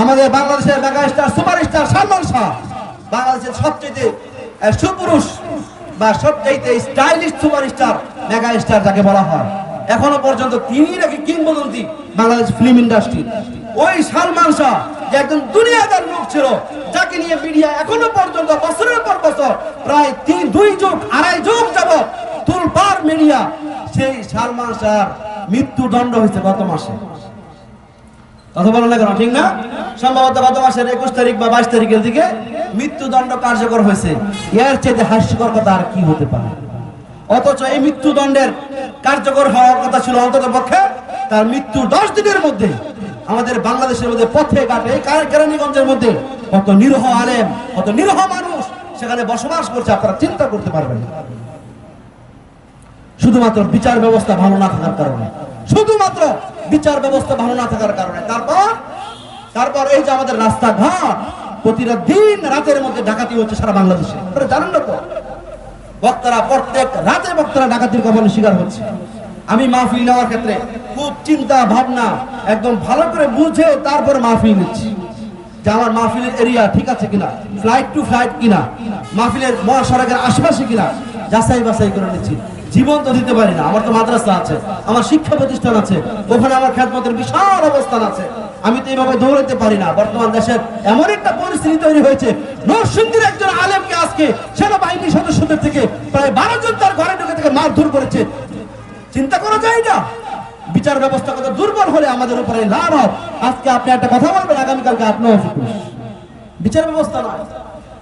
আমাদের বাংলাদেশের mega star super star Salman Shah. বাংলাদেশের সবচেয়ে সুপুরুষ বা সবচাইতে stylish super star mega star যাকে বলা হয়। এখনও পর্যন্ত তিনি নাকি কিংবদন্তি বাংলাদেশ ফিল্ম ইন্ডাস্ট্রি ওই সালমান শাহ, যে একজন দুনিয়াদার লোক ছিল, যাকে নিয়ে মিডিয়া এখনও পর্যন্ত বছরের পর বছর প্রায় তিন, দুই যুগ, আড়াই যুগ যাবত তুলপার মিডিয়া সেই সালমান শাহর মৃত্যুদণ্ড হয়েছে গত মাসে। কথা বলো ঠিক না? সম্ভবত গত মাসের একুশ তারিখ বা বাইশ তারিখের দিকে মৃত্যুদণ্ড কার্যকর হয়েছে। এর চেয়ে হাস্যকর কথা আর কি হতে পারে? অথচ এই মৃত্যুদণ্ডের কার্যকর হওয়ার কথা ছিল অন্তত পক্ষে। তার মৃত্যু দশ দিনের মধ্যে আমাদের বাংলাদেশের মধ্যে পথে ঘাটে কেরানীগঞ্জের মধ্যে কত নিরহ আলেম, কত নিরহ মানুষ সেখানে বসবাস করছে, আপনারা চিন্তা করতে পারবেন শুধুমাত্র বিচার ব্যবস্থা ভালো না থাকার কারণে। শুধুমাত্র বিচার ব্যবস্থা ভালো না থাকার কারণে। তারপর তারপর এই যে আমাদের রাস্তাঘাট, প্রতিটা দিন রাতের মধ্যে ডাকাতি হচ্ছে সারা বাংলাদেশে। জানেন না তো? বক্তারা, প্রত্যেক রাতে বক্তারা ডাকাতির কবলে শিকার হচ্ছে। আমি মাহফিল নেওয়ার ক্ষেত্রে খুব চিন্তা, ভাবনা, একদম ভালো করে বুঝে তারপর মাহফিল নিচ্ছি। যে আমার মাহফিলের এরিয়া ঠিক আছে কিনা? ফ্লাইট টু ফ্লাইট কিনা? মাহফিলের মহাসড়কের আশেপাশে কিনা? যাচাই বাছাই করে নিচ্ছি। জীবন তো দিতে পারি না। আমার তো মাদ্রাসা আছে, আমার শিক্ষা প্রতিষ্ঠান আছে, ওখানে আমার খ্যাতমতের বিশাল অবস্থান আছে। আমি তো এইভাবে দৌড়াতে পারি না। বর্তমান দেশের এমন একটা পরিস্থিতি তৈরি হয়েছে, নরসিংদীর একজন আলেমকে আজকে সেনাবাহিনীর সদস্যদের থেকে প্রায় বারো জন তার ঘরে ঢুকে থেকে মারধর করেছে। চিন্তা করা যায় না। বিচার ব্যবস্থা কত দুর্বল হলে আমাদের উপরে লাভ আজকে আপনি একটা কথা বলবেন, আগামীকালকে অসুখ বিচার ব্যবস্থা নয়।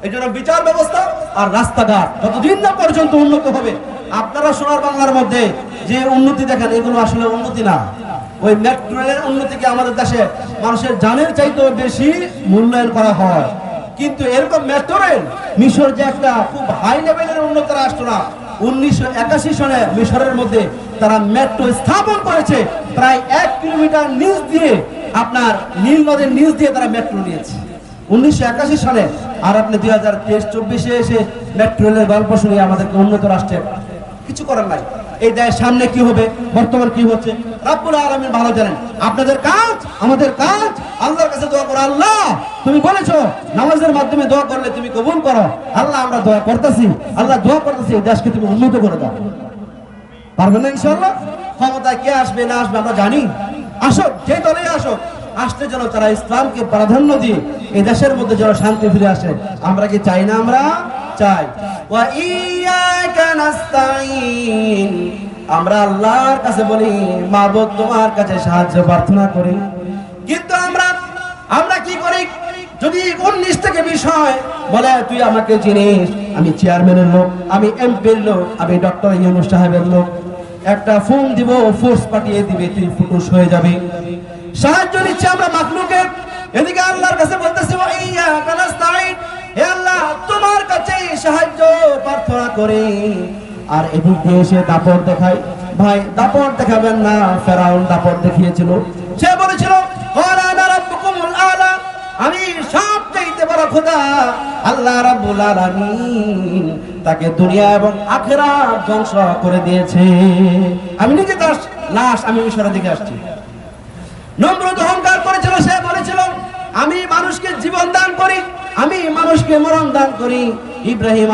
এই জন্য বিচার ব্যবস্থা আর রাস্তাঘাট। যতদিন না পর্যন্ত উন্নত হবে আপনারা সোনার বাংলার মধ্যে যে উন্নতি দেখেন, এগুলো আসলে উন্নতি না। ওই মেট্রো রেলের উন্নতিকে আমাদের দেশে মানুষের জানের চাইতেও বেশি মূল্যায়ন করা হয়। কিন্তু এরকম মেট্রো রেল মিশর যে একটা খুব হাই লেভেলের উন্নত রাষ্ট্র না, উনিশশো একাশি সনে মিশরের মধ্যে তারা মেট্রো স্থাপন করেছে, প্রায় এক কিলোমিটার নিচ দিয়ে আপনার নীল নদের নিচ দিয়ে তারা মেট্রো নিয়েছে। উনিশশো একাশি সালে আর আপনি দুই হাজার তেইশ চব্বিশে এসে মেট্রো রেলের গল্প শুনিয়ে আমাদেরকে উন্নত রাষ্ট্রের কিছু করার নাই। এই দেশের সামনে কি হবে? বর্তমান কি হচ্ছে? রাব্বুল আলামিন ভালো জানেন। আপনাদের কাজ, আমাদের কাজ। আল্লাহর কাছে দোয়া করো, আল্লাহ, তুমি বলেছ, নামাজের মাধ্যমে দোয়া করলে তুমি কবুল করো। আল্লাহ, আমরা দোয়া করতেছি। আল্লাহ দোয়া করতেছি, এই দেশকে তুমি উন্নত করে দাও। পারবেন না ইনশাল্লাহ ক্ষমতায় কে আসবে, না আসবে, আমরা জানি। আসো যে দলেই আসো আসতে যেন তারা ইসলামকে প্রাধান্য দিয়ে এই দেশের মধ্যে যেন শান্তি ফিরে আসে। আমরা কি চাই না আমরা? চাই। নাস্তাইন। আমরা আল্লাহর কাছে বলি মাবুদ তোমার কাছে সাহায্য প্রার্থনা করি। কিন্তু আমরা আমরা কি করি? যদি উনিশ থেকে বিষয় বলে, তুই আমাকে চিনিস, আমি চেয়ারম্যানের লোক, আমি এমপির লোক, আমি ডক্টর ইউনুস সাহেবের লোক। একটা ফোন দিব, ফোর্স পাঠিয়ে দিবে, তুই ফুটুস হয়ে যাবে। সাহায্য নিচ্ছে আমরা মাখলুকের। এদিকে আল্লাহর কাছে বলতেছি। হে আল্লাহ, তোমার কাছে সাহায্য, প্রার্থনা করি। আর এদিক দিয়ে এসে দাপট দেখায়। ভাই, দাপট দেখাবেন না, ফেরাউন দাপট দেখিয়েছিল। সে বলেছিল। আমি সব চাইতে বড় খোদা, আল্লাহ রাব্বুল আলামিন তাকে দুনিয়া এবং আখেরাত ধ্বংস করে দিয়েছে। আমি নিজে তার লাশ, আমি মিশরের দিকে আসছি। নম্রত অহংকার করেছিল, সে বলেছিল, আমি মানুষকে জীবন দান করি আমি মানুষকে মরণ দান করি। ইব্রাহিম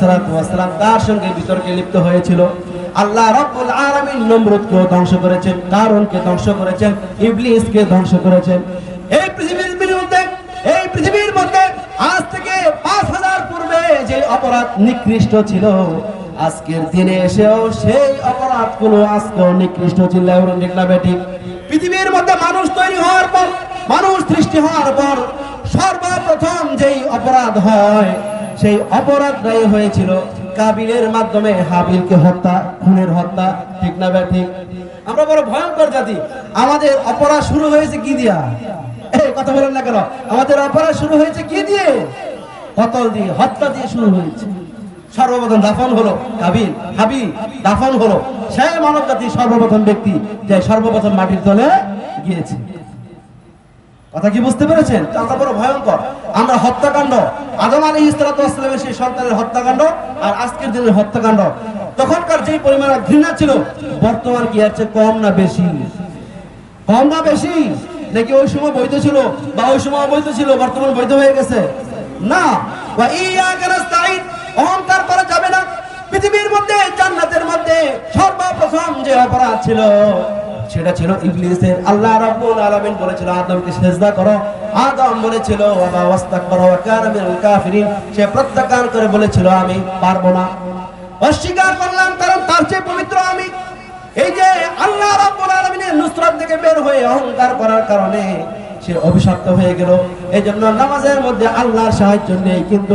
সালাম তার সঙ্গে বিতর্কে লিপ্ত হয়েছিল। আল্লাহ রাব্বুল আলামিন নমরুদকে ধ্বংস করেছেন কারণকে ধ্বংস করেছেন, ইবলিসকে ধ্বংস করেছেন। এই পৃথিবীর বিরুদ্ধে, এই পৃথিবীর মধ্যে আজ থেকে পাঁচ হাজার পূর্বে যে অপরাধ নিকৃষ্ট ছিল, আজকের দিনে এসেও সেই অপরাধ অপরাধগুলো আজকেও নিকৃষ্ট ছিল। বেটি পৃথিবীর মধ্যে মানুষ তৈরি হওয়ার পর, মানুষ সৃষ্টি হওয়ার পর অপরাধ হয়। সেই অপরাধটাই হয়েছিল কাবিলের মাধ্যমে হাবিলকে হত্যা, খুনের হত্যা, ঠিক না বে ঠিক? আমরা বড় ভয়ঙ্কর জাতি। আমাদের অপরাধ শুরু হয়েছে কি দিয়া? এই কথা বলেন না কেন? আমাদের অপরাধ শুরু হয়েছে কি দিয়ে? কতল দিয়ে, হত্যা দিয়ে শুরু হয়েছে। সর্বপ্রথম দাফন হলো কাবিল, হাবিল, দাফন হলো সেই মানব জাতির সর্বপ্রথম ব্যক্তি যে সর্বপ্রথম মাটির তলে গিয়েছে। কথা কি বুঝতে পেরেছেন? আমরা বড় ভয়ঙ্কর। আমরা হত্যাকাণ্ড, আদম আলী ইসলামের সেই সন্তানের হত্যাকাণ্ড আর আজকের দিনের হত্যাকাণ্ড। তখনকার যে পরিমাণ ঘৃণা ছিল, বর্তমান কি আছে? কম না বেশি? কম না বেশি? নাকি ওই সময় বৈধ ছিল বা ওই সময় অবৈধ ছিল? বর্তমান বৈধ হয়ে গেছে? না। অহংকার করা যাবে না। পৃথিবীর মধ্যে, জান্নাতের মধ্যে সর্বপ্রথম যে অপরাধ ছিল সেটা ছিল ইবলিসের। আল্লাহ রাব্বুল আলামিন বলেছিল, আদমকে সেজদা করো। আদম বলেছিল, ওয়া ওয়াস্তাকবারা ওয়া কানা মিনাল কাফিরিন। সে প্রত্যাখ্যান করে বলেছিল, আমি পারব না। অস্বীকার করলাম, কারণ তার চেয়ে পবিত্র আমি। এই যে আল্লাহ রাব্বুল আলামিনের নুসরাত থেকে বের হয়ে অহংকার করার কারণে সে অভিশপ্ত হয়ে গেল। এই জন্য নামাজের মধ্যে আল্লাহর সাহায্য নেই, কিন্তু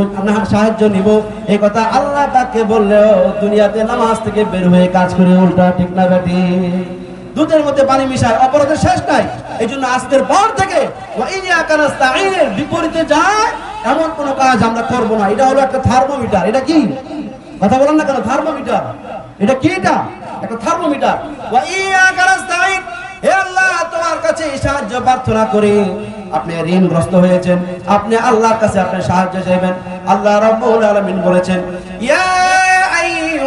সাহায্য নিব। এই কথা আল্লাহ তাকে বললেও দুনিয়াতে নামাজ থেকে বের হয়ে কাজ করে উল্টা ঠিক না বেটি দুধের মধ্যে পানি মিশায়, অপরাধের শেষ নাই। এই জন্য আজকের পর থেকে নাস্তাঈনের বিপরীতে যায়, এমন কোন কাজ আমরা করব না। এটা হলো একটা থার্মোমিটার। এটা কি? কথা বলেন না কেন? থার্মোমিটার। এটা কি এটা? একটা থার্মোমিটার। হে আল্লাহ, তোমার কাছে সাহায্য প্রার্থনা করি। আপনি ঋণগ্রস্ত হয়েছেন। আপনি আল্লাহর কাছে আপনি সাহায্য চাইবেন। আল্লাহ রাব্বুল আলামিন বলেছেন, ইয়া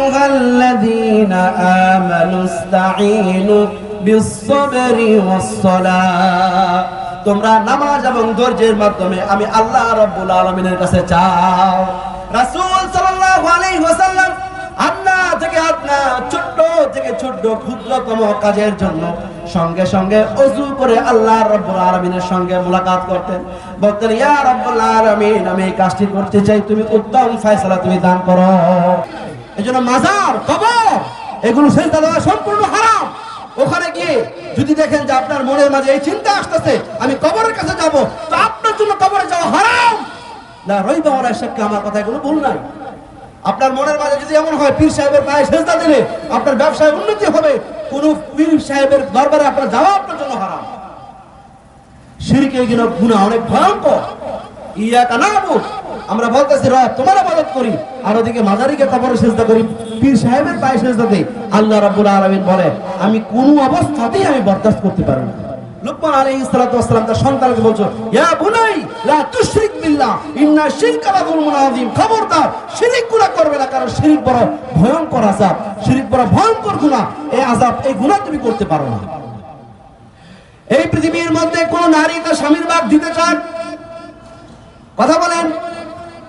আইয়ুহাল্লাযীনা আমানু ইসতাঈনু বিস-সাবরি ওয়াস-সালাহ। তোমরা নামাজ এবং ধৈর্যের মাধ্যমে আমি আল্লাহ রাব্বুল আলামিনের কাছে চাও। রাসূল সাল্লাল্লাহু আলাইহি ওয়াসাল্লাম আপনা থেকে আপনা ছোট্ট থেকে ছোট্ট ক্ষুদ্রতম কাজের জন্য সঙ্গে সঙ্গে অজু করে আল্লাহ রাব্বুল আলামিনের সঙ্গে মোলাকাত করতেন। বলতেন, ইয়া রাব্বুল আলামিন, আমি এই কাজটি করতে চাই, তুমি উত্তম ফয়সালা তুমি দান করো। এজন্য মাজার, কবর, এগুলো সেজদা দেওয়া সম্পূর্ণ হারাম। ওখানে গিয়ে যদি দেখেন যে আপনার মনের মাঝে এই চিন্তা আসতেছে, আমি কবরের কাছে যাব, তো আপনার জন্য কবরে যাওয়া হারাম। না, রইবা ওরা সাক্ষী আমার কথা এগুলো ভুল নাই। আপনার মনের মাঝে যদি এমন হয়, পীর সাহেবের পায়ে সেজদা দিলে আপনার ব্যবসায় উন্নতি হবে। কোন পীর সাহেবের দরবারে আপনার যাওয়া আপনার জন্য হারাম। গিয়ে গুনাহ অনেক ভয়ঙ্কর। ইয়া কানাবু আমরা বলতেছি, রব, তোমার ইবাদত করি। আর ওদিকে মাজারিকে কবর সেজদা করি। পীর সাহেবের পায়ে সেজদা দেই। আল্লাহ রাব্বুল আলামিন বলে আমি কোন অবস্থাতেই আমি বরদাস্ত করতে পারি না। লুকমান আলাইহিস সালাতু ওয়াস সালাম তার সন্তানকে বলছো, ইয়া বুনাই, লা তুশরিক বিল্লাহ, ইন্না শিরকা লাযুলমুন আযীম। খবরদার গুনাহ করবে না, কারণ শিরিক বড় ভয়ঙ্কর আযাব। শিরিক বড় ভয়ঙ্কর গুনাহ। এই আযাব, এই গুনাহ তুমি করতে পারো না। এই পৃথিবীর মধ্যে কোন নারী তার স্বামীর ভাগ দিতে চান? কথা বলেন।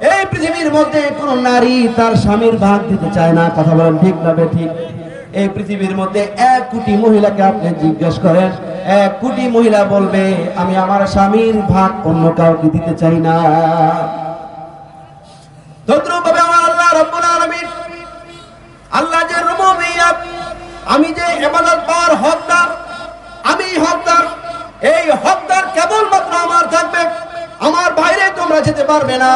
এই পৃথিবীর মধ্যে কোন নারী তার স্বামীর ভাগ দিতে চায় না, কথা বলেন ঠিক না ঠিক? এই পৃথিবীর মধ্যে এক কোটি মহিলাকে আপনি জিজ্ঞেস করেন, এক কোটি মহিলা বলবে, আমি আমার স্বামীর ভাগ অন্য কাউকে দিতে চাই না। আল্লাহ আল্লাহ যে আমি যে ইবাদত পাওয়ার হকদার, আমি হকদার, এই হকদার কেবলমাত্র আমার থাকবে, আমার বাইরে তোমরা যেতে পারবে না।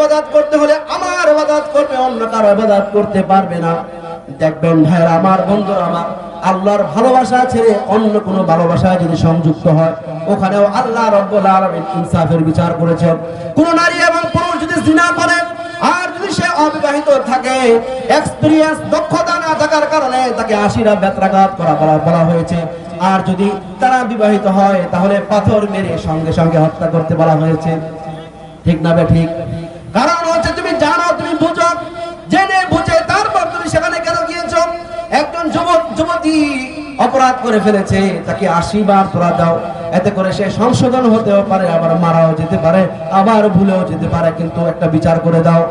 এবাদত করতে হলে আমার এবাদত করবে, অন্য কারও এবাদত করতে পারবে না। দেখবেন ভাইরা আমার বন্ধুরা, আমার আল্লাহর ভালোবাসা ছেড়ে অন্য কোনো ভালোবাসায় যদি সংযুক্ত হয়, ওখানেও আল্লাহ রব্বুল আলামিন ইনসাফের বিচার করেছেন। কোন নারী এবং পুরুষ যদি জিনা করে, আর যদি সে অবিবাহিত থাকে এক্সপিরিয়েন্স দক্ষতা না থাকার কারণে তাকে আশিরা বেত্রাঘাত করা বলা হয়েছে। আর যদি তারা বিবাহিত হয়, তাহলে পাথর মেরে সঙ্গে সঙ্গে হত্যা করতে বলা হয়েছে। ঠিক না বে ঠিক? কারণ হচ্ছে তুমি জানো, তুমি বুঝো। জেনে বুঝে তারপর তুমি সেখানে কেন গিয়েছ? একজন যুবক, যুবতী অপরাধ করে ফেলেছে, তাকে আশি বার তোরা দাও। এতে করে সে সংশোধন হতেও পারে, আবার মারাও যেতে পারে, আবার ভুলেও যেতে পারে, কিন্তু একটা বিচার করে দাও।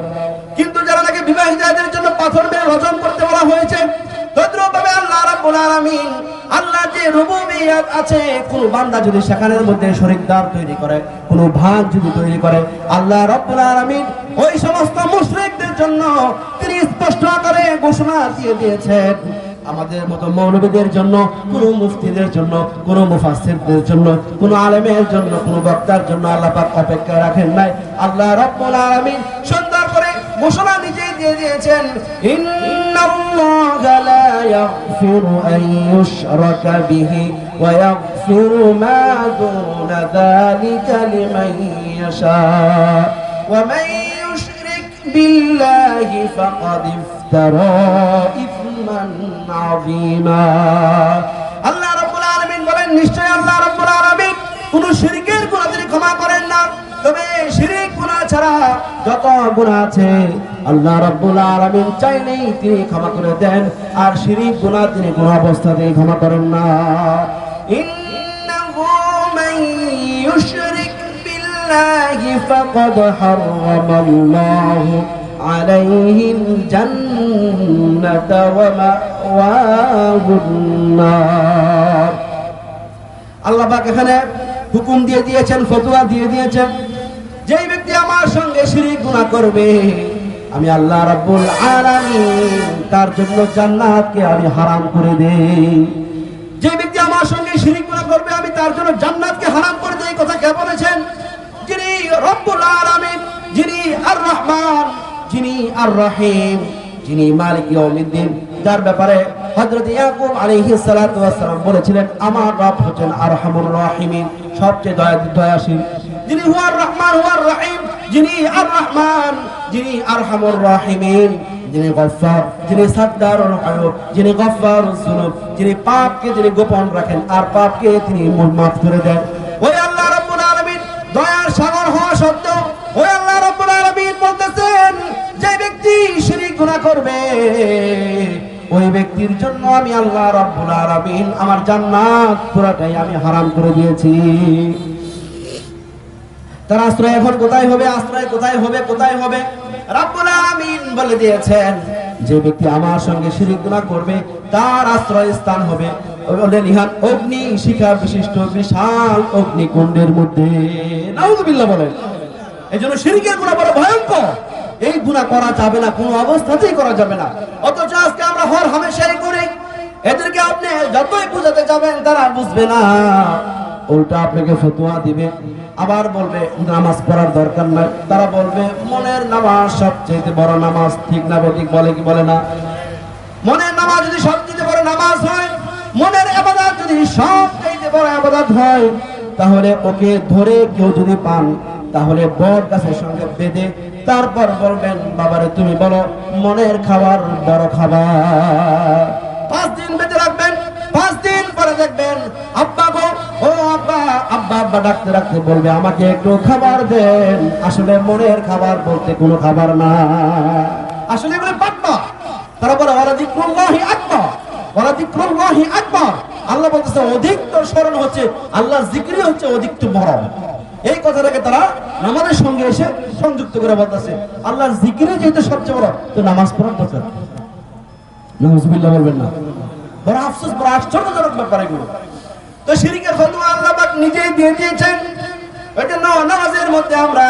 কিন্তু যারা নাকি বিবাহিতাদের জন্য পাথর মেরে রজন করতে বলা হয়েছে তদ্রুপভাবে আল্লাহ রাব্বুল আলামিন যে রুবুবিয়্যাত আছে। কোন বান্দা যদি সেখানের মধ্যে শরীকদার তৈরি করে, কোন ভাগ যদি তৈরি করে, আল্লাহ আলামিন ওই সমস্ত মুশরিকদের জন্য তিনি স্পষ্ট ঘোষণা দিয়ে দিয়েছেন। আমাদের মতো মৌলবীদের জন্য, কোন মুফতিদের জন্য, কোন মুফাসসিরদের জন্য, কোন আলেমের জন্য, কোন বক্তার জন্য আল্লাহ পাক অপেক্ষা রাখেন নাই। আল্লাহ রাব্বুল আলামিন সুন্দর করে ঘোষণা নিজেই দিয়ে দিয়েছেন ইন্নাল্লাহা লা ইয়াগফিরু আন ইউশরাকা বিহি ওয়া ইয়াগফিরু মা দুনা যালিকা লিমান ইয়াশা ওয়া মান ইউশরিক বিল্লাহি ফাকাদ ইফতারা ইসমান আযীমা আল্লাহ রাব্বুল আলামিন বলেন নিশ্চয় আল্লাহ রাব্বুল আলামিন কোন শিরকের গুনাহ তিনি ক্ষমা করেন ছাড়া যত গুণা আছে আল্লাহ রব্বুল আলামিন চাইলেই তিনি ক্ষমা করে দেন আর শিরিক গুণা তিনি গুণা অবস্থাতেই ক্ষমা করেন না। ইন্নাহু মান ইউশরিক বিল্লাহি ফাকাদ হারামাল্লাহু আলাইহি জান্নাত ওয়া মাওয়াহুন নার। আল্লাহ পাক এখানে হুকুম দিয়ে দিয়েছেন ফতোয়া দিয়ে দিয়েছেন। ব্যক্তি আমার সঙ্গে শিরিক গুনাহ করবে, আমি আল্লাহ রাব্বুল আলামিন তার জন্য জান্নাতকে আমি হারাম করে দেই। যে ব্যক্তি আমার সঙ্গে শিরিক গুনাহ করবে, আমি তার জন্য জান্নাতকে হারাম করে দেই কথা কে বলেছেন? যিনি রব্বুল আলামিন, যিনি আর রহমান যিনি আর রহিম যিনি মালিক ইয়াউমিদ্দিন, যার ব্যাপারে হযরত ইয়াকুব আলাইহিস সালাতু ওয়াস সালাম বলেছিলেন, আমার রব হচ্ছেন আরহামুর রাহিমিন, সবচেয়ে দয়া দয়াশীল যিনি হুয়ার রহমান হুয়ার রহিম যিনি আর রহমান যিনি আরহামুর রাহিমিন, যিনি গফফার, যিনি সাদ্দারুল আয়ুব যিনি গফফারুজ যুনুব, যিনি পাপকে যিনি গোপন রাখেন আর পাপকে তিনি মাফ করে দেন। ওই আল্লাহ রাব্বুল আলামিন দয়ার সাগর হওয়া সত্ত্বেও ওই আল্লাহ রাব্বুল আলামিন বলতেছেন, যে ব্যক্তি শিরিক গুনাহ করবে, ওই ব্যক্তির জন্য আমি আল্লাহ রাব্বুল আলামিন আমার জান্নাত পুরাটাই আমি হারাম করে দিয়েছি। তার আশ্রয় এখন কোথায় হবে? আশ্রয় কোথায় হবে? কোথায় হবে? রাব্বুল আলামিন বলে দিয়েছেন, যে ব্যক্তি আমার সঙ্গে শিরিক গুনাহ করবে, তার আশ্রয় স্থান হবে বলেন ইহান অগ্নি শিখা বিশিষ্ট বিশাল অগ্নিকুণ্ডের মধ্যে। নাউযুবিল্লাহ বলেন। এই জন্য শিরিকের গুণা বড় ভয়ঙ্কর। এই গুণা করা যাবে না, কোনো অবস্থাতেই করা যাবে না। অথচ আজকে আমরা হর হামেশাই করি। এদেরকে আপনি যতই বুঝাতে যাবেন, তারা বুঝবে না। উল্টা আপনাকে ফতুয়া দিবে। আবার বলবে, নামাজ পড়ার দরকার নাই। তারা বলবে, মনের নামাজ সবচেয়ে বড় নামাজ। ঠিক না ঠিক বলে কি বলে না? মনের নামাজ যদি সবচেয়ে বড় নামাজ হয়, মনের আবাদত যদি সবচেয়ে বড় আবাদত হয়, তাহলে ওকে ধরে কেউ যদি পান, তাহলে বট গাছের সঙ্গে বেঁধে তারপর বলবেন, বাবারে তুমি বলো, মনের খাবার বড় খাবার। বলবে, আমাকে একটু খাবার দেন। আসলে মনের খাবার বলতে কোনো খাবার না। আসলে এগুলো তারা বলে দিক্রুল্লাহি আকবার আল্লাহ বলতেছে, অধিক তোর স্মরণ হচ্ছে, আল্লাহর জিক্রি হচ্ছে বড় এই কথাটাকে তারা নামাজের সঙ্গে এসে সংযুক্ত করে বলতেছে, আল্লাহর জিকিরে যেহেতু সবচেয়ে বড়, তো নামাজ পড়ার বলবেন না। বড় আফসোস, বড় আশ্চর্যজনক ব্যাপার এগুলো। তো শিরিকের ফতোয়া আল্লাহ নিজেই দিয়ে দিয়েছেন। মধ্যে আমরা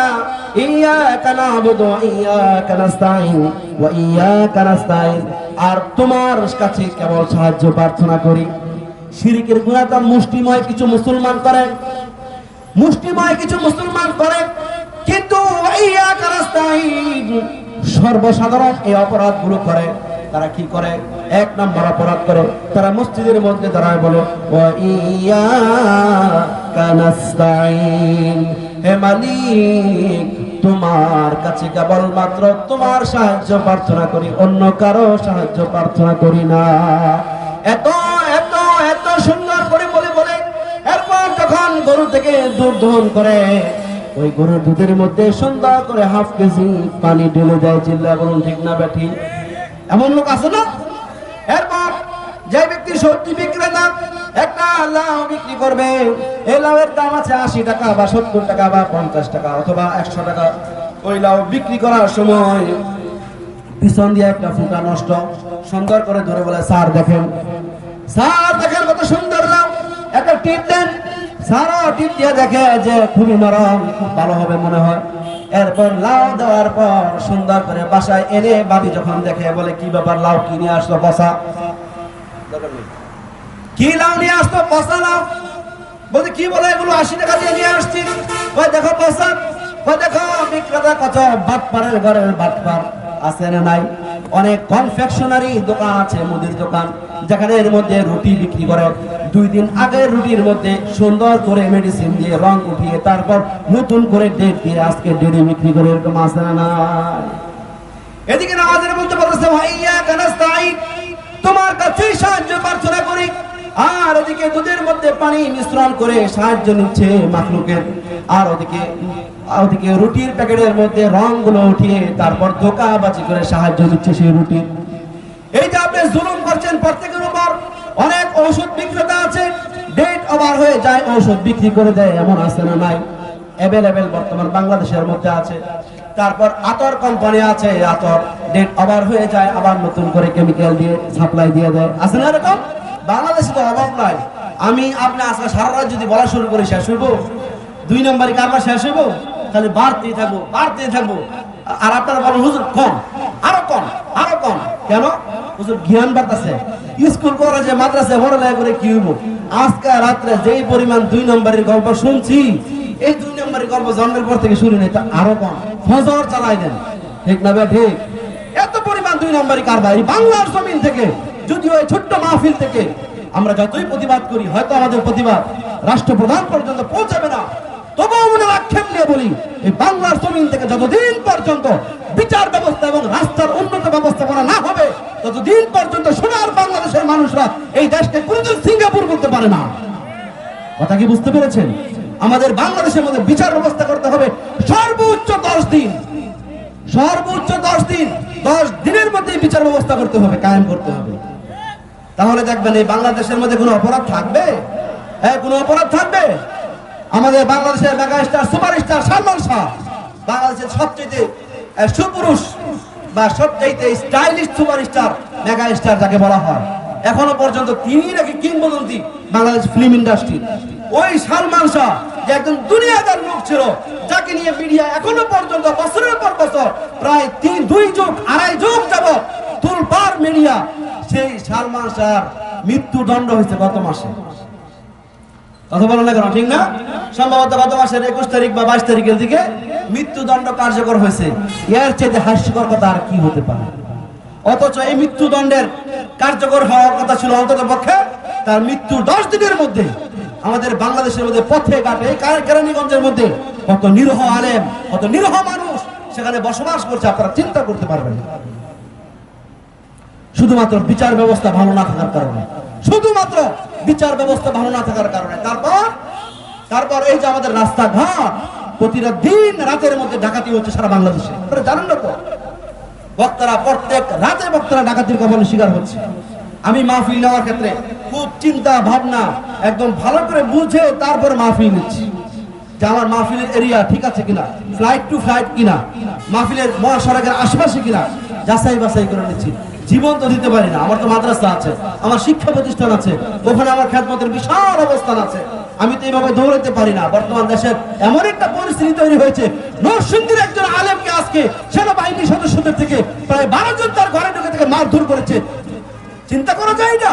আর তোমার কাছে কেবল সাহায্য প্রার্থনা করি। শিরিকের গুণাটা মুষ্টিময় কিছু মুসলমান করে। মুষ্টিময় কিছু মুসলমান করে। কিন্তু সর্বসাধারণ এই অপরাধগুলো করে। তারা কি করে? এক নম্বর অপরাধ করে। তারা মসজিদের মধ্যে দাঁড়ায় বলে হে মালিক, তোমার কাছে কেবল মাত্র তোমার সাহায্য প্রার্থনা করি, অন্য কারও সাহায্য প্রার্থনা করি না। এত এত এত সুন্দর করে বলে বলে, এরপর যখন গরু থেকে দুধ দহন করে, ওই গরুর দুধের মধ্যে সুন্দর করে হাফ কেজি পানি ঢেলে দেয়। চিল্লা বলুন, ঠিক না ব্যাঠি এমন লোক আছে না? এরপর যে ব্যক্তি সবজি বিক্রেতা, একটা লাউ বিক্রি করবে। এই লাউয়ের দাম আছে আশি টাকা বা সত্তর টাকা বা পঞ্চাশ টাকা অথবা একশো টাকা। ওই লাউ বিক্রি করার সময় পিছন দিয়ে একটা ফুটা নষ্ট, সুন্দর করে ধরে বলে, স্যার, দেখেন। স্যার, দেখেন কত সুন্দর লাউ। একটা টিপ দেন। স্যারও টিপ দিয়ে দেখে যে খুবই নরম, খুব ভালো হবে মনে হয়। এরপর লাউ দেওয়ার পর সুন্দর করে বাসায় এনে বাবি যখন দেখে, বলে, কি ব্যাপার, লাউ কি নিয়ে আসলো, বসা? কি লাউ নিয়ে আসতো বসা লাউ? বলতে কি বলে এগুলো, আশি টাকা দিয়ে নিয়ে আসছি? দেখো, বসা। দেখো, বিক্রেতা কত বাটপাড়ের ঘরের বাটপার আছে না নাই? অনেক কনফেকশনারি দোকান আছে, মুদির দোকান। যেখানে এর মধ্যে রুটি বিক্রি করে। দুই দিন আগের রুটির মধ্যে সুন্দর করে মেডিসিন দিয়ে রং উঠিয়ে তারপর নতুন করে ডেট দিয়ে আজকে ডেটে বিক্রি করে এরকম আছে না এদিকে নামাজের মধ্যে বলতেছে ভাইয়া তোমার কাছেই সাহায্য প্রার্থনা করি। আর ওদিকে দুধের মধ্যে পানি মিশ্রণ করে সাহায্য নিচ্ছে মাখলুকের। আর ওদিকে ওদিকে রুটির প্যাকেটের মধ্যে রংগুলো উঠিয়ে তারপর ধোকাবাজি করে সাহায্য নিচ্ছে সেই রুটি। এই যে আপনি জুলুম করছেন প্রত্যেকের উপর, অনেক ঔষধ বিক্রেতা আছে ডেট ওভার হয়ে যায়, ঔষধ বিক্রি করে দেয়, এমন আছে না নাই? অ্যাভেলেবেল বর্তমান বাংলাদেশের মধ্যে আছে। তারপর আতর কোম্পানি আছে আতর ডেট ওভার হয়ে যায়, আবার নতুন করে কেমিক্যাল দিয়ে সাপ্লাই দিয়ে দেয়। আছে না এরকম? বাংলাদেশে তো অভাব নাই। আমি আপনি আজকে সারা রাত যদি বলা শুরু করি, শেষ হইব? দুই নম্বরে কারবার শেষ হইব? তাহলে বাড়তেই থাকব বাড়তেই থাকব। আর আপনারা বলেন হুজুর কম। আরও কম আরও কম। কেন? হুজুর জ্ঞান বাড়তেছে। স্কুল কলেজে, মাদ্রাসে পড়ালেখা করে কি হইব? আজকে রাত্রে যেই পরিমাণ দুই নম্বরের গল্প শুনছি, এই দুই নম্বরের গল্প জন্মের পর থেকে শুরু নেই, তা আরও কম। ফজর চালাই দেন। ঠিক না ঠিক। এত পরিমাণ দুই নম্বরই কারবার বাংলার জমিন থেকে, যদিও এই ছোট্ট মাহফিল থেকে, আমরা যতই প্রতিবাদ করি, হয়তো আমাদের প্রতিবাদ রাষ্ট্রপ্রধান পর্যন্ত পৌঁছাবে না। তবুও মনে আক্ষেপ নিয়ে বলি, এই বাংলার জমিন থেকে যতদিন পর্যন্ত বিচার ব্যবস্থা এবং রাস্তার উন্নত ব্যবস্থাপনা না হবে, ততদিন পর্যন্ত সোনার বাংলাদেশের মানুষরা এই দেশকে কোনদিন সিঙ্গাপুর বলতে পারে না। কথা কি বুঝতে পেরেছেন? আমাদের বাংলাদেশের মধ্যে বিচার ব্যবস্থা করতে হবে সর্বোচ্চ দশ দিন। সর্বোচ্চ দশ দিন, দশ দিনের মধ্যে বিচার ব্যবস্থা করতে হবে, কায়েম করতে হবে। তাহলে দেখবেন এই বাংলাদেশের মধ্যে কোনো অপরাধ থাকবে? হ্যাঁ কোনো অপরাধ থাকবে? আমাদের বাংলাদেশের mega star super star Salman Shah. বাংলাদেশের সবচেয়ে সুপুরুষ বা সবচাইতে stylish super star mega star যাকে বলা হয়। এখনও পর্যন্ত তিনি নাকি কিংবদন্তি বাংলাদেশ ফিল্ম ইন্ডাস্ট্রি। ওই সালমান শাহ যে একজন দুনিয়াদার লোক ছিল, যাকে নিয়ে মিডিয়া এখনও পর্যন্ত বছরের পর বছর প্রায় তিন, দুই যুগ, আড়াই যুগ যাব তুলপার মিডিয়া সেই সালমান শাহর মৃত্যুদণ্ড হয়েছে গত মাসে। কথা বলো না কেন ঠিক না? সম্ভবত গত মাসের একুশ তারিখ বা বাইশ তারিখের দিকে মৃত্যুদণ্ড কার্যকর হয়েছে। এর চেয়ে হাস্যকর কথা আর কি হতে পারে? অথচ এই মৃত্যুদণ্ডের কার্যকর হওয়ার কথা ছিল অন্তত পক্ষে, তার মৃত্যু দশ দিনের মধ্যে, আমাদের বাংলাদেশের মধ্যে পথে কার- কেরানীগঞ্জের মধ্যে কত নিরহ আলেম, কত নিরহ মানুষ সেখানে বসবাস করছে, আপনারা চিন্তা করতে পারবেন শুধুমাত্র বিচার ব্যবস্থা ভালো না থাকার কারণে। শুধুমাত্র বিচার ব্যবস্থা ভালো না থাকার কারণে। তারপর? তারপর এই যে আমাদের রাস্তাঘাট, প্রতিটা দিন রাতের মধ্যে ডাকাতি হচ্ছে সারা বাংলাদেশে। জানেন না তো? বক্তারা, প্রত্যেক রাতে বক্তারা ডাকাতির কবলে শিকার হচ্ছে। আমি মাহফিল নেওয়ার ক্ষেত্রে খুব চিন্তা, ভাবনা, একদম ভালো করে বুঝে তারপর মাহফিল নিচ্ছি। যে আমার মাহফিলের এরিয়া ঠিক আছে কিনা? ফ্লাইট টু ফ্লাইট কিনা? মাহফিলের মহাসড়কের আশেপাশে কিনা? যাচাই বাছাই করে নিচ্ছি। জীবন তো দিতে পারি না। আমার তো মাদ্রাসা আছে, আমার শিক্ষা প্রতিষ্ঠান আছে, ওখানে আমার খ্যাতমতের বিশাল অবস্থান আছে। আমি তো এইভাবে দৌড়াতে পারি না। বর্তমান দেশের এমন একটা পরিস্থিতি তৈরি হয়েছে, নরসিংদীর একজন আলেমকে আজকে সেনাবাহিনীর সদস্যদের থেকে প্রায় বারো জন তার ঘরে ঢুকে থেকে মারধর করেছে। চিন্তা করা যায় না।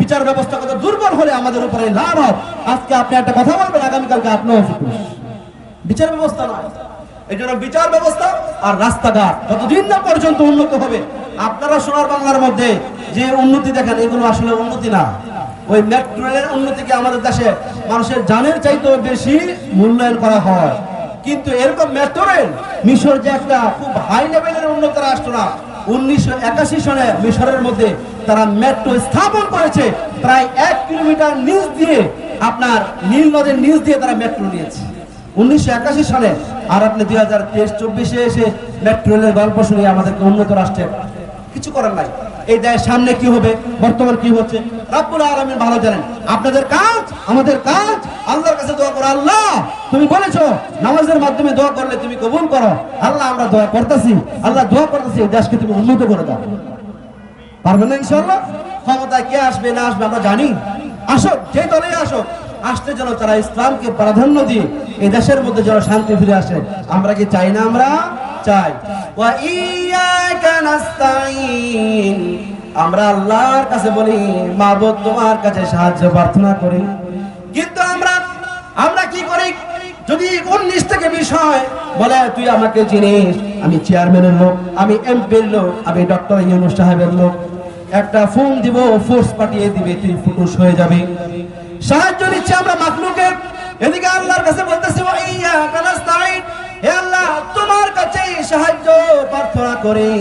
বিচার ব্যবস্থা কত দুর্বল হলে আমাদের উপরে লাভ হয়। আজকে আপনি একটা কথা বলবেন, আগামীকালকে অসুখ বিচার ব্যবস্থা নয়। এই জন্য বিচার ব্যবস্থা আর রাস্তাঘাট। যতদিন না পর্যন্ত উন্নত হবে আপনারা সোনার বাংলার মধ্যে যে উন্নতি দেখেন, এগুলো আসলে উন্নতি না। ওই মেট্রো রেলের উন্নতিকে আমাদের দেশে মানুষের জানের চাইতেও বেশি মূল্যায়ন করা হয়। কিন্তু এরকম মেট্রো রেল মিশর যে একটা খুব হাই লেভেলের উন্নত রাষ্ট্র না, উনিশশো একাশি সনে মিশরের মধ্যে তারা মেট্রো স্থাপন করেছে, প্রায় এক কিলোমিটার নিচ দিয়ে আপনার নীল নদের নিচ দিয়ে তারা মেট্রো নিয়েছে। উনিশশো একাশি সালে আর আপনি দুই হাজার তেইশ চব্বিশে এসে মেট্রো রেলের গল্প শুনে আমাদেরকে উন্নত রাষ্ট্রে কিছু করার নাই। এই দেশের সামনে কি হবে? বর্তমান কি হচ্ছে? রাব্বুল আলামিন ভালো জানেন। আপনাদের কাজ, আমাদের কাজ, আল্লাহর কাছে দোয়া করো। আল্লাহ, তুমি বলেছ, নামাজের মাধ্যমে দোয়া করলে তুমি কবুল করো। আল্লাহ, আমরা দোয়া করতেছি। আল্লাহ দোয়া করতেছি, এই দেশকে তুমি উন্নত করে দাও। পারবেন না ইনশাল্লাহ ক্ষমতায় কে আসবে, না আসবে, আমরা জানি। আসো যে দলেই আসো আসতে যেন তারা ইসলামকে প্রাধান্য দিয়ে এই দেশের মধ্যে যেন শান্তি ফিরে আসে। আমরা কি চাই না আমরা? আমরা আল্লাহর কাছে বলি তোমার কাছে সাহায্য প্রার্থনা করি। কিন্তু আমরা আমরা কি করি? যদি উনিশ থেকে বিষয় বলে, তুই আমাকে চিনিস, আমি চেয়ারম্যানের লোক, আমি এমপির লোক, আমি ডক্টর ইউনুস সাহেবের লোক। একটা ফোন দিব, ফোর্স পাঠিয়ে দিবে, তুই ফুটুস হয়ে যাবে। সাহায্য নিচ্ছে আমরা মাখলুকের। এদিকে আল্লাহর কাছে বলতেছি, "ওয়া ইয়্যাকা প্রার্থনা করি।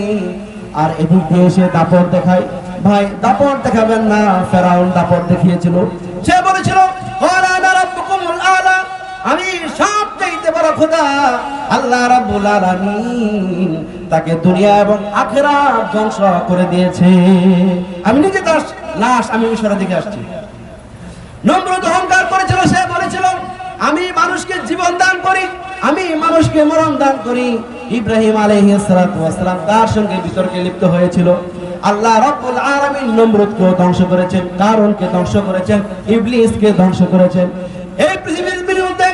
আর এদিক দিয়ে এসে দাপট দেখায় ভাই, দাপট দেখাবেন না, ফেরাউন দাপট দেখিয়েছিল। সে বলেছিল "ক্বালা আনা রাব্বুকুমুল আ'লা? আমি সব চাইতে বড় খোদা, আল্লাহ রাব্বুল আলামিন তাকে দুনিয়া এবং আখেরাত ধ্বংস করে দিয়েছে। আমি নিজে তার লাশ, আমি মিশরের দিকে আসছি। নম্রত অহংকার করেছিল, সে বলেছিল আমি মানুষকে জীবন দান করি আমি মানুষকে মরণ দান করি। ইব্রাহিম ওয়াসসালাম তার সঙ্গে বিতর্কে লিপ্ত হয়েছিল। আল্লাহ রাব্বুল আলামিন নমরুদকে ধ্বংস করেছেন কারণকে ধ্বংস করেছেন, ইবলিসকে ধ্বংস করেছেন। এই পৃথিবীর বিরুদ্ধে,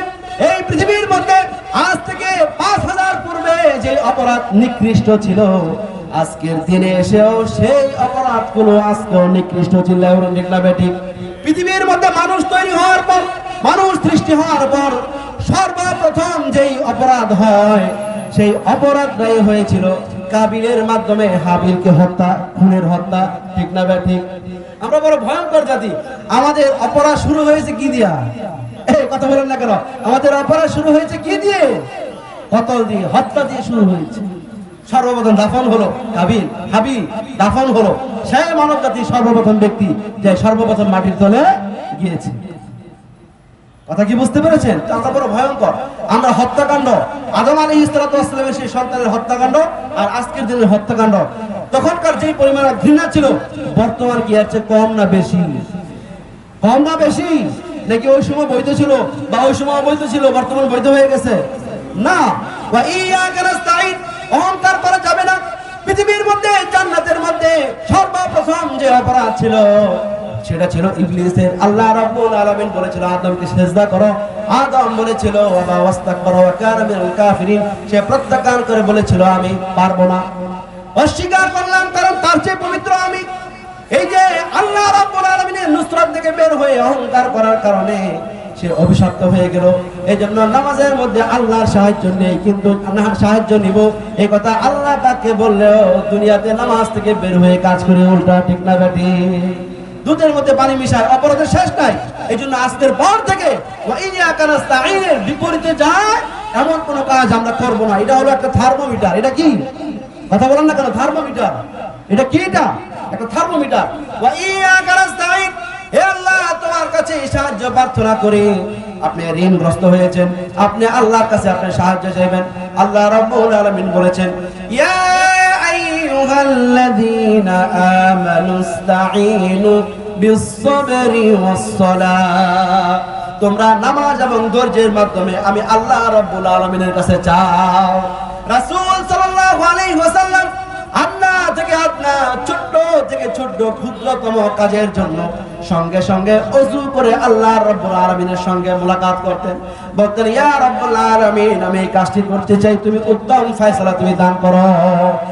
এই পৃথিবীর মধ্যে আজ থেকে পাঁচ হাজার পূর্বে যে অপরাধ নিকৃষ্ট ছিল, আজকের দিনে এসেও সেই অপরাধ অপরাধগুলো আজকেও নিকৃষ্ট ছিল। পৃথিবীর মধ্যে মানুষ তৈরি হওয়ার পর, মানুষ সৃষ্টি হওয়ার পর সর্বপ্রথম যেই অপরাধ হয়, সেই অপরাধ অপরাধটাই হয়েছিল কাবিলের মাধ্যমে হাবিলকে হত্যা, খুনের হত্যা, ঠিক না বেঠিক আমরা বড় ভয়ঙ্কর জাতি। আমাদের অপরাধ শুরু হয়েছে কি দিয়া? এই কথা বলেন না কেন? আমাদের অপরাধ শুরু হয়েছে কি দিয়ে? কতল দিয়ে, হত্যা দিয়ে শুরু হয়েছে। সর্বপ্রথম দাফন হলো হাবিল হাবিল, দাফন হলো সে মানব জাতির সর্বপ্রথম ব্যক্তি, যে সর্বপ্রথম মাটির তলে গিয়েছে। কথা কি বুঝতে পেরেছেন? আমরা বড় ভয়ঙ্কর। আমরা হত্যাকাণ্ড, আদম আলী ইসলামের সেই সন্তানের হত্যাকাণ্ড আর আজকের দিনের হত্যাকাণ্ড। তখনকার যে পরিমাণ ঘৃণা ছিল, বর্তমান কি আছে কম না বেশি? কম না বেশি? নাকি ওই সময় বৈধ ছিল বা ওই সময় অবৈধ ছিল? বর্তমান বৈধ হয়ে গেছে? না। অহংকার করা যাবে না। পৃথিবীর মধ্যে, জান্নাতের মধ্যে সর্বপ্রথম যে অপরাধ ছিল সেটা ছিল ইবলিসের। আল্লাহ রাব্বুল আলামিন বলেছিল, আদমকে সেজদা করো। আদম বলেছিল, ওয়া ওয়াস্তাকবারা ওয়া কানা মিনাল কাফিরিন। সে প্রত্যাখ্যান করে বলেছিল, আমি পারব না। অস্বীকার করলাম, কারণ তার চেয়ে পবিত্র আমি। এই যে আল্লাহ রাব্বুল আলামিনের নুসরাত থেকে বের হয়ে অহংকার করার কারণে সে অভিশপ্ত হয়ে গেল। এই জন্য নামাজের মধ্যে আল্লাহর সাহায্য নেই, কিন্তু আল্লাহর সাহায্য নিব। এই কথা আল্লাহ তাকে বললেও, দুনিয়াতে নামাজ থেকে বের হয়ে কাজ করে উল্টা ঠিক না বেটি। দুধের মধ্যে পানি মিশায় অপরাধের শেষ নাই। এই জন্য আজকের পর থেকে বিপরীতে যায়, এমন কোন কাজ আমরা করব না। এটা হলো একটা থার্মোমিটার। এটা কি? কথা বলেন না কেন? থার্মোমিটার। এটা কি এটা? একটা থার্মোমিটার। হে আল্লাহ, তোমার কাছে সাহায্য প্রার্থনা করি। আপনি ঋণগ্রস্ত হয়েছেন। আপনি আল্লাহর কাছে আপনি সাহায্য চাইবেন। আল্লাহ রাব্বুল আলামিন বলেছেন, ইয়া আইয়ুহাল্লাযীনা আমানু ইসতাঈনু বিস-সাবরি ওয়াস-সালাহ তোমরা নামাজ এবং ধৈর্যের মাধ্যমে আমি আল্লাহ রাব্বুল আলামিনের কাছে চাও। রাসূল সাল্লাল্লাহু আলাইহি ওয়াসাল্লাম আপনা থেকে আপনা ছোট্ট থেকে ছোট্ট ক্ষুদ্রতম কাজের জন্য সঙ্গে সঙ্গে অজু করে আল্লাহ রাব্বুল আলামিনের সঙ্গে মোলাকাত করতেন। বলতেন, ইয়া রাব্বুল আলামিন, আমি এই কাজটি করতে চাই, তুমি উত্তম ফয়সালা তুমি দান করো।